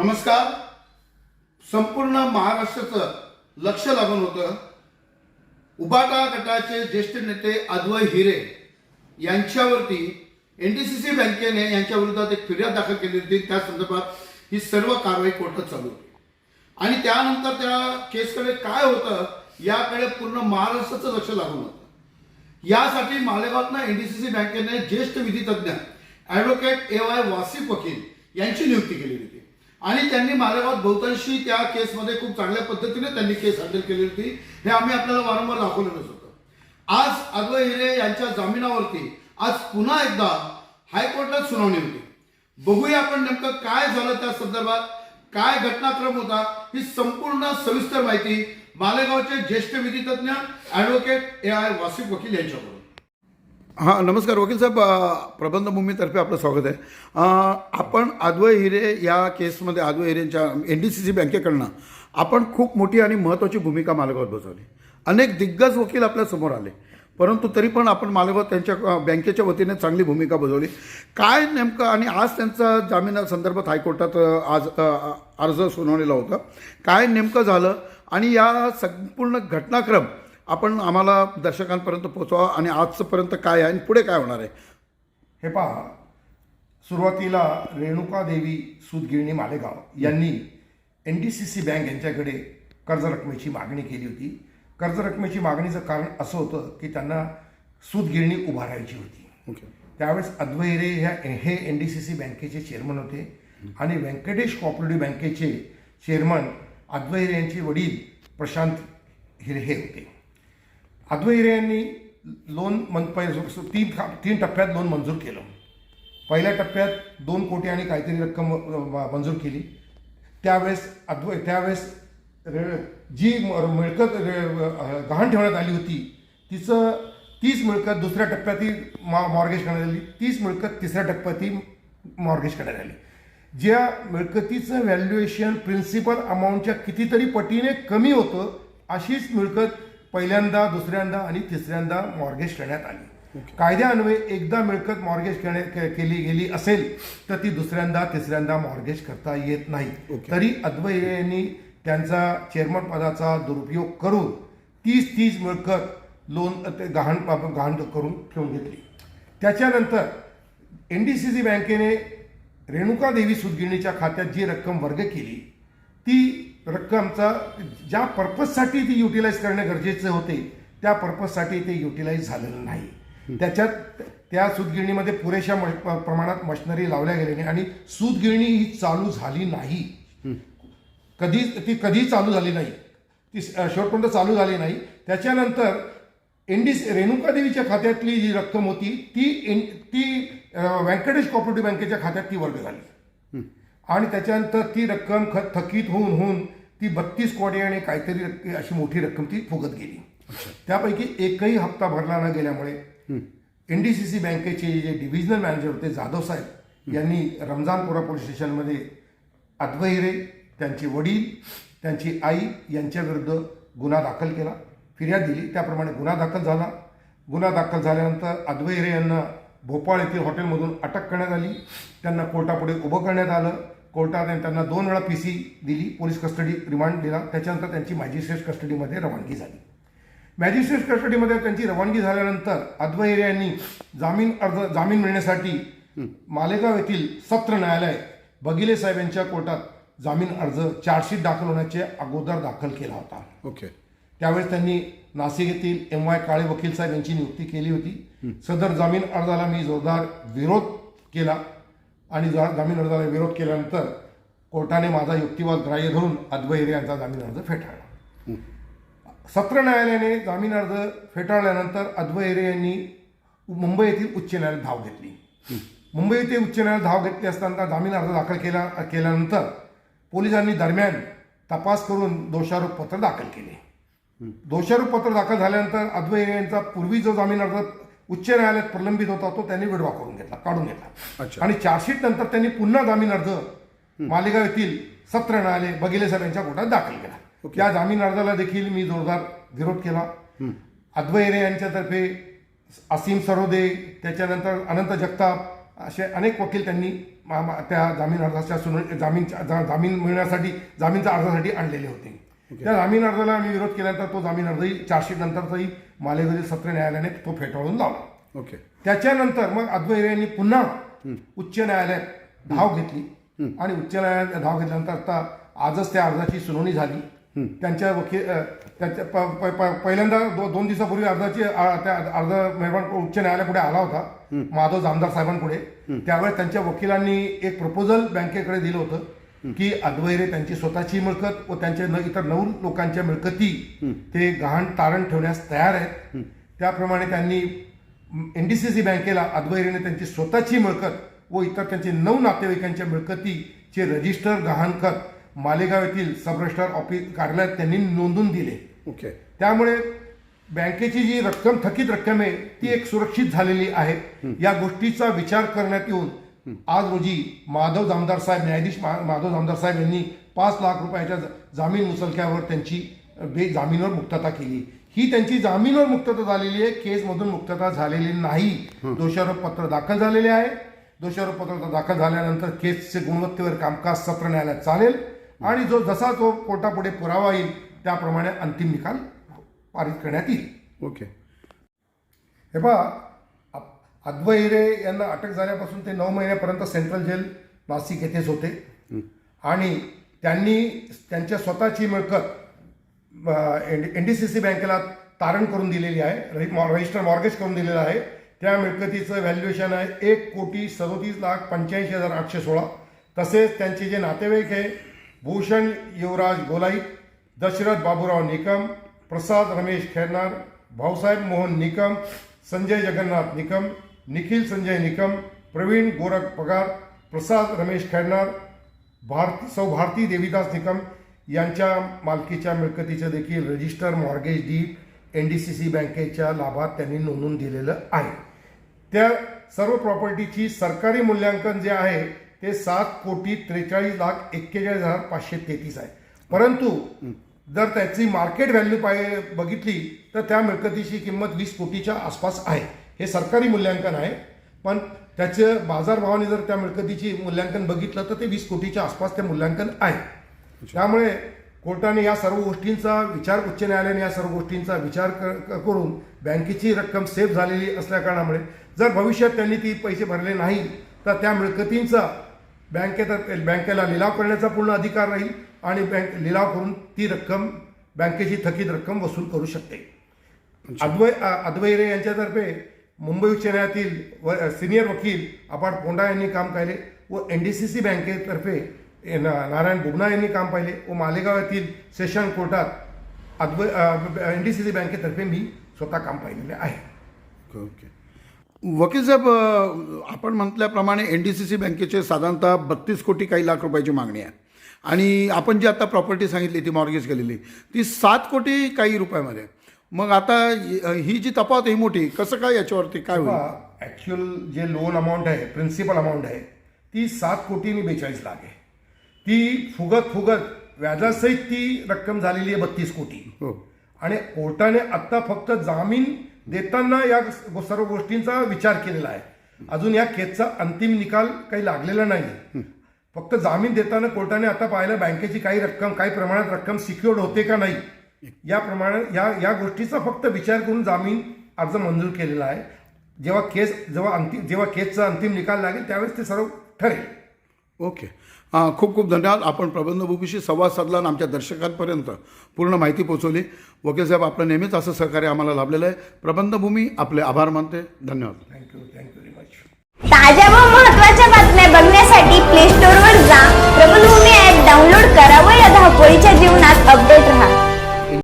नमस्कार. संपूर्ण महाराष्ट्राचं लक्ष लागून होतं. उबाटा गटाचे ज्येष्ठ नेते अद्वय हिरे यांच्यावरती एन डी सी सी बँकेने यांच्या विरोधात एक फिर्याद दाखल केली होती. त्या संदर्भात ही सर्व कारवाई कोर्टात चालू होती. आणि त्यानंतर त्या केसकडे काय होतं याकडे पूर्ण महाराष्ट्राचं लक्ष लागून होतं. यासाठी मालेगावातनं सी बँकेने ज्येष्ठ विधी तज्ज्ञ ॲडव्होकेट ए वाय वासिफ वकील यांची नियुक्ती केली होती. आणि त्यांनी मालेगावात बहुतांशी त्या केसमध्ये खूप चांगल्या पद्धतीने त्यांनी केस हँडल केली होती. हे आम्ही आपल्याला वारंवार दाखवलेलंच होतं आज अद्वय हिरे यांच्या जामिनावरती आज पुन्हा एकदा हायकोर्टात सुनावणी होती. बघूया आपण नेमकं काय झालं त्या संदर्भात काय घटनाक्रम होता ही संपूर्ण सविस्तर माहिती मालेगावचे ज्येष्ठ विधितज्ञ ॲडव्होकेट ए आय वासिफ वकील यांच्याकडून. हां नमस्कार. वकील साहेब प्रबंध प्रबंधभूमीतर्फे आपलं स्वागत आहे. आपण आद्वय हिरे या केसमध्ये आद्वय हिरेंच्या एन डी सी सी बँकेकडनं आपण खूप मोठी आणि महत्त्वाची भूमिका मालेगावात बजावली. अनेक दिग्गज वकील आपल्यासमोर आले. परंतु तरी पण आपण मालेगावात त्यांच्या बँकेच्या वतीने चांगली भूमिका बजावली. काय नेमकं आणि आज त्यांचा जामिनासंदर्भात हायकोर्टात आज अर्ज सुनावलेला होता. काय नेमकं झालं आणि या संपूर्ण घटनाक्रम आपण आम्हाला दर्शकांपर्यंत पोहोचवा आणि आजपर्यंत काय आहे आणि पुढे काय होणार आहे? हे पहा. सुरुवातीला रेणुका देवी सूतगिरणी मालेगाव यांनी N D C C bank यांच्याकडे कर्ज रकमेची मागणी केली होती. कर्ज रकमेची मागणीचं कारण असं होतं की त्यांना सूतगिरणी उभारायची होती. ओके. त्यावेळेस अद्वैरे ह्या हे एन डी सी सी बँकेचे चेअरमन होते आणि व्यंकटेश कोऑपरेटिव्ह बँकेचे चेअरमन अद्वैरे यांचे वडील प्रशांत हिरे हे होते. अद्वै यांनी लोन मन तीन तीन टप्प्यात लोन मंजूर केलं. पहिल्या टप्प्यात दोन कोटी आणि काहीतरी रक्कम मंजूर केली. त्यावेळेस अद्वै त्यावेळेस जी म- मिळकत रे- गहाण ठेवण्यात आली होती तिचं तीच मिळकत दुसऱ्या टप्प्यात ती मॉ मॉर्गेज करण्यात आली. तीच मिळकत तिसऱ्या टप्प्यात ती मॉर्गेज करण्यात आली. ज्या मिळकतीचं व्हॅल्युएशन प्रिन्सिपल अमाऊंटच्या कितीतरी पटीने कमी होतं अशीच मिळकत पहिल्यांदा दुसऱ्यांदा आणि तिसऱ्यांदा मॉर्गेज करण्यात आली. कायद्यान्वये एकदा मिळकत मॉर्गेज करणे के- केली गेली असेल तर ती दुसऱ्यांदा तिसऱ्यांदा मॉर्गेज करता येत नाही. ओके. तरी अद्वै यांनी त्यांचा चेअरमन पदाचा दुरुपयोग करून तीस तीस मिळकत लोन ते गहाण गहाण करून ठेवून घेतली. त्याच्यानंतर एन डी सी सी बँकेने रेणुका देवी सुदगिरणीच्या खात्यात जी रक्कम वर्ग केली ती रक्कमचा ज्या पर्पजसाठी ती युटिलाइज करणे गरजेचे होते त्या पर्पजसाठी ते युटिलाइज झालेलं नाही. त्याच्यात त्या सूतगिरणीमध्ये पुरेशा प्रमाणात मशिनरी लावल्या गेल्याने आणि सूतगिरणी ही चालू झाली नाही. कधी ती कधीही चालू झाली नाही. ती शेवटपर्यंत चालू झाली नाही. त्याच्यानंतर एनडी रेणुका देवीच्या खात्यातली जी रक्कम होती ती एन ती व्यंकटेश कॉपरेटिव्ह बँकेच्या खात्यात ती वर्ग झाली. आणि त्याच्यानंतर ती रक्कम ख थकीत होऊन होऊन ती बत्तीस कोटी आणि काहीतरी रक्क- अशी मोठी रक्कम ती फुगत गेली. त्यापैकी एकही हप्ता भरला न गेल्यामुळे एन डी सी सी बँकेचे जे डिव्हिजनल मॅनेजर होते जाधव साहेब यांनी रमजानपुरा पोलीस स्टेशनमध्ये अद्वैरे त्यांचे वडील त्यांची आई यांच्याविरुद्ध गुन्हा दाखल केला फिर्याद दिली. त्याप्रमाणे गुन्हा दाखल झाला. गुन्हा दाखल झाल्यानंतर अद्वैरे यांना भोपाळ येथील हॉटेलमधून अटक करण्यात आली. त्यांना कोर्टापुढे उभं करण्यात आलं. कोर्टाने त्यांना दोन वेळा पी सी दिली पोलीस कस्टडी रिमांड दिला. त्याच्यानंतर त्यांची मॅजिस्ट्रेट कस्टडीमध्ये रवानगी झाली. मॅजिस्ट्रेट कस्टडीमध्ये त्यांची रवानगी झाल्यानंतर अद्वैरे यांनी जामीन अर्ज जामीन मिळण्यासाठी मालेगाव येथील सत्र न्यायालय बगिले साहेब यांच्या कोर्टात जामीन अर्ज चार्जशीट दाखल होण्याचे अगोदर दाखल केला होता. ओके. त्यावेळेस त्यांनी नाशिक येथील एम वाय काळे वकील साहेब यांची नियुक्ती केली होती. सदर जामीन अर्जाला मी जोरदार विरोध केला. आणि जा- जामीन अर्जाला विरोध केल्यानंतर कोर्टाने माझा युक्तिवाद ग्राह्य धरून अद्वैरे यांचा जामीन अर्ज फेटाळला. सत्र न्यायालयाने जामीन अर्ज फेटाळल्यानंतर अद्वैरे यांनी मुंबई येथील उच्च न्यायालयात धाव घेतली. मुंबई येथे उच्च न्यायालयात धाव घेतली असताना जामीन अर्ज दाखल केला केल्यानंतर पोलिसांनी दरम्यान तपास करून दोषारोप पत्र दाखल केले. दोषारोप पत्र दाखल झाल्यानंतर अद्वैरे यांचा पूर्वी जो जामीन अर्ज उच्च न्यायालयात प्रलंबित होता तो त्यांनी विड्रॉ करून घेतला काढून घेतला. आणि चार्जशीट नंतर त्यांनी पुन्हा जामीन अर्ज मालेगाव येथील सत्र न्यायालय बगिले साहेब यांच्या कोर्टात दाखल केला. त्या जामीन अर्जाला देखील मी जोरदार विरोध केला. अद्वैरे यांच्यातर्फे असीम सरोदे त्याच्यानंतर अनंत जगताप असे अनेक वकील त्यांनी त्या जामीन अर्जाच्या सुनावणी जामीनच्या जा- जामीन मिळण्यासाठी जामीनच्या अर्जासाठी आणलेले होते. त्या जामीन अर्जाला आम्ही विरोध केल्यानंतर तो जामीन अर्जही चार्जशीट नंतरचाही मालेगावतील सत्र न्यायालयाने तो फेटाळून लावला. ओके त्याच्यानंतर मग अद्वैरे यांनी पुन्हा उच्च न्यायालयात धाव घेतली. आणि उच्च न्यायालयात धाव घेतल्यानंतर आता आजच त्या अर्जाची सुनावणी झाली. त्यांच्या वकील त्यांच्या पहिल्यांदा दोन दिवसापूर्वी अर्जाची अर्ज मेहरबान उच्च न्यायालयापुढे आला होता. माधव जामदार साहेबांपुढे. त्यावेळेस त्यांच्या वकिलांनी एक प्रपोजल बँकेकडे दिलं होतं. की अद्वैरे त्यांची स्वतःची मिळकत व त्यांच्या न इतर नऊ लोकांच्या मिळकती ते गहाण तारण ठेवण्यास तयार आहेत. त्याप्रमाणे त्यांनी एनडीसीसी बँकेला अद्वैरीने त्यांची स्वतःची मिळकत व इतर त्यांचे नऊ नातेवाईकांच्या मिळकतीचे रजिस्टर गहाणखत मालेगाव येथील सब रजिस्ट्रार ऑफिस कार्यालयात त्यांनी नोंदून दिले. ओके. त्यामुळे बँकेची जी रक्कम थकीत रक्कम आहे ती एक सुरक्षित झालेली आहे. या गोष्टीचा विचार करण्यात येऊन आज रोजी माधव जामदार साहेब न्यायाधीश माधव जामदार साहेब यांनी पाच लाख रुपयाच्या जामीन मुसलक्यावर त्यांची अ, बे जामीनवर मुक्तता केली. ही त्यांची जामीनवर मुक्तता झालेली आहे केसमधून मुक्तता झालेली नाही. दोषारोप पत्र दाखल झालेले आहे. दोषारोप पत्र दाखल झाल्यानंतर केसचे गुणवत्तेवर कामकाज सत्र न्यायालयात चालेल. आणि जो जसा तो कोर्टापुढे पुरावा येईल त्याप्रमाणे अंतिम निकाल पारित करण्यात येईल. ओके. हे पहा अद्वै हिरे यांना अटक झाल्यापासून ते नऊ महिन्यापर्यंत सेंट्रल जेल नाशिक येथेच होते. आणि त्यांनी त्यांच्या स्वतःची मिळकत एन डी सी सी बँकेला तारण करून दिलेली आहे रजिस्टर मॉर्गेज करून दिलेलं आहे. त्या मिळकतीचं व्हॅल्युएशन आहे एक कोटी सदोतीस लाख पंच्याऐंशी हजार आठशे सोळा. तसेच त्यांचे जे नातेवाईक आहे भूषण युवराज गोलाईत दशरथ बाबूराव निकम प्रसाद रमेश खैरनार भाऊसाहेब मोहन निकम संजय जगन्नाथ निकम निखिल संजय निकम प्रवीण गोरख पगार प्रसाद रमेश खैरनार भारत सौ भारती देवीदास निकम यांच्या मालकीच्या मिळकतीचं देखील register mortgage deed N D C C बँकेच्या लाभात त्यांनी नोंदवून दिलेलं आहे. त्या सर्व प्रॉपर्टीची सरकारी मूल्यांकन जे आहे ते सात कोटी त्रेचाळीस लाख एक्केचाळीस हजार पाचशे तेहतीस आहे. परंतु जर त्याची मार्केट व्हॅल्यू पाय बघितली तर त्या मिळकतीची किंमत वीस कोटीच्या आसपास आहे. हे सरकारी मूल्यांकन आहे पण त्याचं बाजारभावाने जर त्या मिळकतीची मूल्यांकन बघितलं तर ते वीस कोटीच्या आसपास ते मूल्यांकन आहे. त्यामुळे कोर्टाने या सर्व गोष्टींचा विचार उच्च न्यायालयाने या सर्व गोष्टींचा विचार करून बँकेची रक्कम सेफ झालेली असल्या कारणामुळे जर भविष्यात त्यांनी ती पैसे भरले नाही तर त्या मिळकतींचा बँकेत बँकेला लिलाव करण्याचा पूर्ण अधिकार राहील आणि बँक लिलाव करून ती रक्कम बँकेची थकीत रक्कम वसूल करू शकते. अद्वै अद्वैरे यांच्यातर्फे मुंबई उच्च न्यायालयातील व सिनियर वकील अपार्ट पोंडा यांनी काम पाहिले व एन डी सी सी बँकेतर्फे नारायण बुबना यांनी काम पाहिले व मालेगाव येथील सेशन कोर्टात अद्व एन डी सी सी बँकेतर्फे मी स्वतः काम पाहिलेले आहे. ओके. वकील साहेब आपण म्हटल्याप्रमाणे एन डी सी सी बँकेचे साधारणतः बत्तीस कोटी काही लाख रुपयाची मागणी आहे. आणि आपण जी आता प्रॉपर्टी सांगितली ती मॉर्गेज केलेली ती सात कोटी काही रुपयामध्ये मग आता हि- जी तफावत ही मोठी कसं काय याच्यावरती काय होईल? ॲक्च्युअल जे लोन अमाऊंट आहे प्रिन्सिपल अमाऊंट आहे ती सात कोटी आणि बेचाळीस लाख आहे. ती फुगत फुगत व्याजासहित ती रक्कम झालेली आहे बत्तीस कोटी. हो. आणि कोर्टाने आत्ता फक्त जामीन देताना या सर्व गोष्टींचा विचार केलेला आहे. अजून या केसचा अंतिम निकाल काही लागलेला नाही. फक्त जामीन देताना कोर्टाने आता पाहिलं बँकेची काही रक्कम काही प्रमाणात रक्कम सिक्युअर्ड होते का नाही याप्रमाणे या या गोष्टीचा फक्त विचार करून जामीन अर्ज मंजूर केलेला आहे. जेव्हा केस जेव्हा अंतिम जेव्हा केसचा अंतिम निकाल लागेल त्यावेळेस ते सर्व ठरेल. ओके. हां खूप खूप धन्यवाद. आपण प्रबंधभूमीशी संवाद साधला आणि आमच्या दर्शकांपर्यंत पूर्ण माहिती पोहोचवली. वकील साहेब आपलं नेहमीच असं सहकार्य आम्हाला लाभलेलं आहे. प्रबंधभूमी आपले आभार मानते. धन्यवाद. थँक्यू थँक्यू व्हेरी मच ताज्या व महत्त्वाच्या बातम्या बघण्यासाठी प्ले स्टोअरवर जा. प्रबंधभूमी ॲप डाउनलोड करा व या धावपळीच्या जीवनात अपडेट राहा.